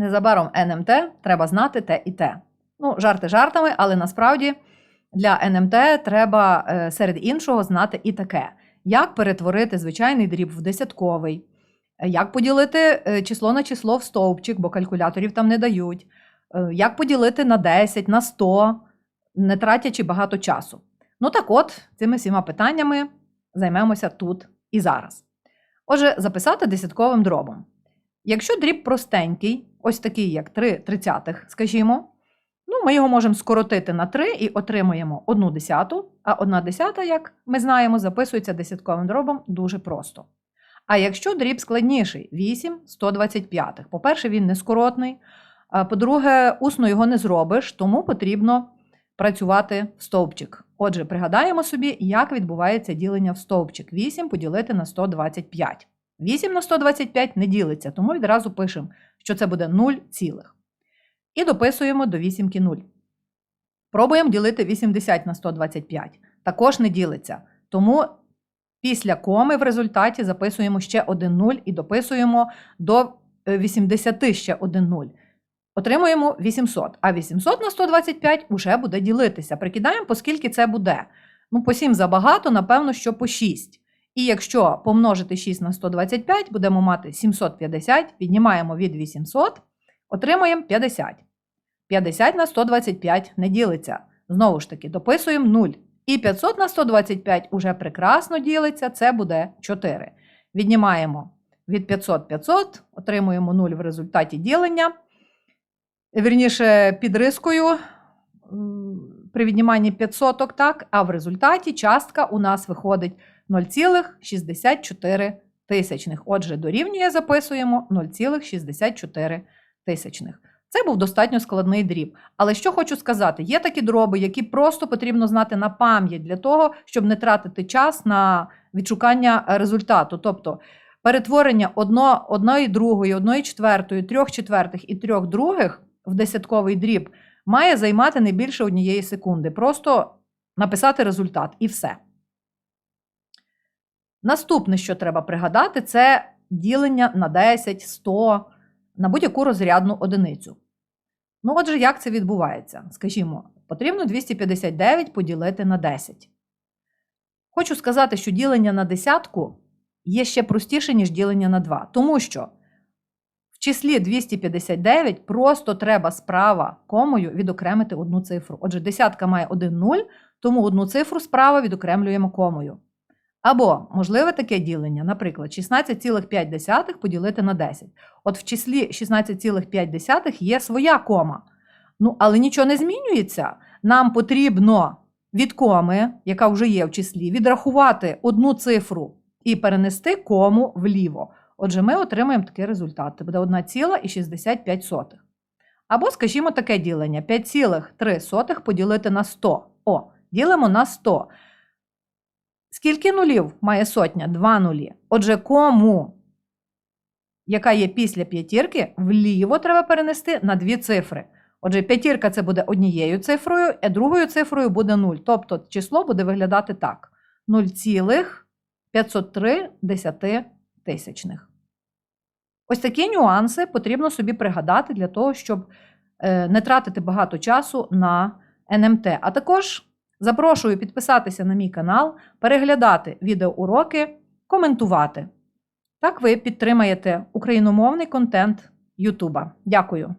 Незабаром НМТ треба знати те і те. Ну, жарти жартами, але насправді для НМТ треба е, серед іншого знати і таке: як перетворити звичайний дріб в десятковий, як поділити е, число на число в стовпчик, бо калькуляторів там не дають, е, як поділити на 10, на 100, не тратячи багато часу. Ну так от, цими всіма питаннями займемося тут і зараз. Отже, записати десятковим дробом. Якщо дріб простенький, ось такий, як 3 тридцятих, скажімо, ну, ми його можемо скоротити на 3 і отримуємо 1 десяту, а 1 десята, як ми знаємо, записується десятковим дробом дуже просто. А якщо дріб складніший 8 125. По-перше, він не скоротний, а по-друге, усно його не зробиш, тому потрібно працювати в стовпчик. Отже, пригадаємо собі, як відбувається ділення в стовпчик. 8 поділити на 125. 8 на 125 не ділиться, тому відразу пишемо, що це буде 0 цілих. І дописуємо до вісімки 0. Пробуємо ділити 80 на 125. Також не ділиться. Тому після коми в результаті записуємо ще один 0 і дописуємо до е, 80 ще один 0. Отримуємо 800. А 800 на 125 вже буде ділитися. Прикидаємо, по скільки це буде. Ну, по 7 забагато, напевно, що по 6. І якщо помножити 6 на 125, будемо мати 750, піднімаємо від 800, отримуємо 50. 50 на 125 не ділиться. Знову ж таки, дописуємо 0. І 500 на 125 уже прекрасно ділиться, це буде 4. Віднімаємо від 500 500, отримуємо 0 в результаті ділення. Вірніше, під рискою при відніманні 500, так, а в результаті частка у нас виходить 0,64 тисячних. Отже, дорівнює записуємо 0,64 тисячних. Це був достатньо складний дріб. Але що хочу сказати, є такі дроби, які просто потрібно знати на пам'ять для того, щоб не тратити час на відшукання результату. Тобто перетворення одно, одної другої, одної четвертої, трьох четвертих і трьох других в десятковий дріб має займати не більше однієї секунди. Просто написати результат і все. Наступне, що треба пригадати, це ділення на 10, 100, на будь-яку розрядну одиницю. Ну, отже, як це відбувається? Скажімо, потрібно 259 поділити на 10. Хочу сказати, що ділення на десятку є ще простіше, ніж ділення на 2, тому що в числі 259 просто треба справа комою відокремити одну цифру. Отже, десятка має 1 0, тому одну цифру справа відокремлюємо комою. Або можливе таке ділення, наприклад, 16,5 поділити на 10. От в числі 16,5 є своя кома. Ну, але нічого не змінюється. Нам потрібно від коми, яка вже є в числі, відрахувати одну цифру і перенести кому вліво. Отже, ми отримаємо такий результат. Це буде 1,65. Або, скажімо, таке ділення: 5,3 поділити на 100. О, ділимо на 100. Скільки нулів має сотня? Два нулі. Отже, кому, яка є після п'ятірки, вліво треба перенести на дві цифри. Отже, п'ятірка це буде однією цифрою, а другою цифрою буде 0. Тобто число буде виглядати так: 0,503 десятитисячних. Ось такі нюанси потрібно собі пригадати для того, щоб е, не тратити багато часу на НМТ. А також запрошую підписатися на мій канал, переглядати відеоуроки, коментувати. Так ви підтримаєте україномовний контент Ютуба. Дякую.